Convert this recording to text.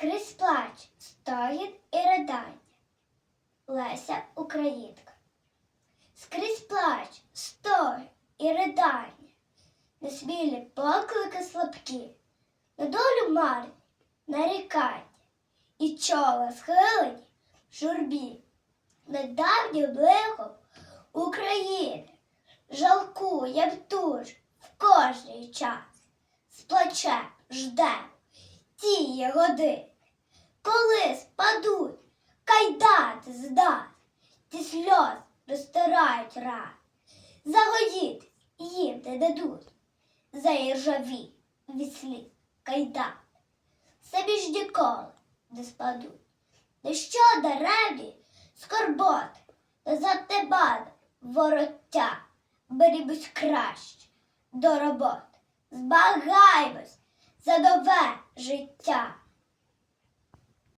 Скрізь плач, стогін і ридання. Леся Українка. Скрізь плач, стогін і ридання. Несмілі поклики слабкі, на долю марні, нарікання, і чола схилені в журбі. Недавнім лихом України жалкує втуж в кожний час. З плачем жде тіє години, коли спадуть кайдати з нас, ті сльоз розтирають ран, загоїти їм не дадуть, заіржаві від сліз кайдан. Собі ж ніколи не спадуть. Не що даремні скорботи, назад не вороття, берімось краще до роботи, збагаймось за нове життя.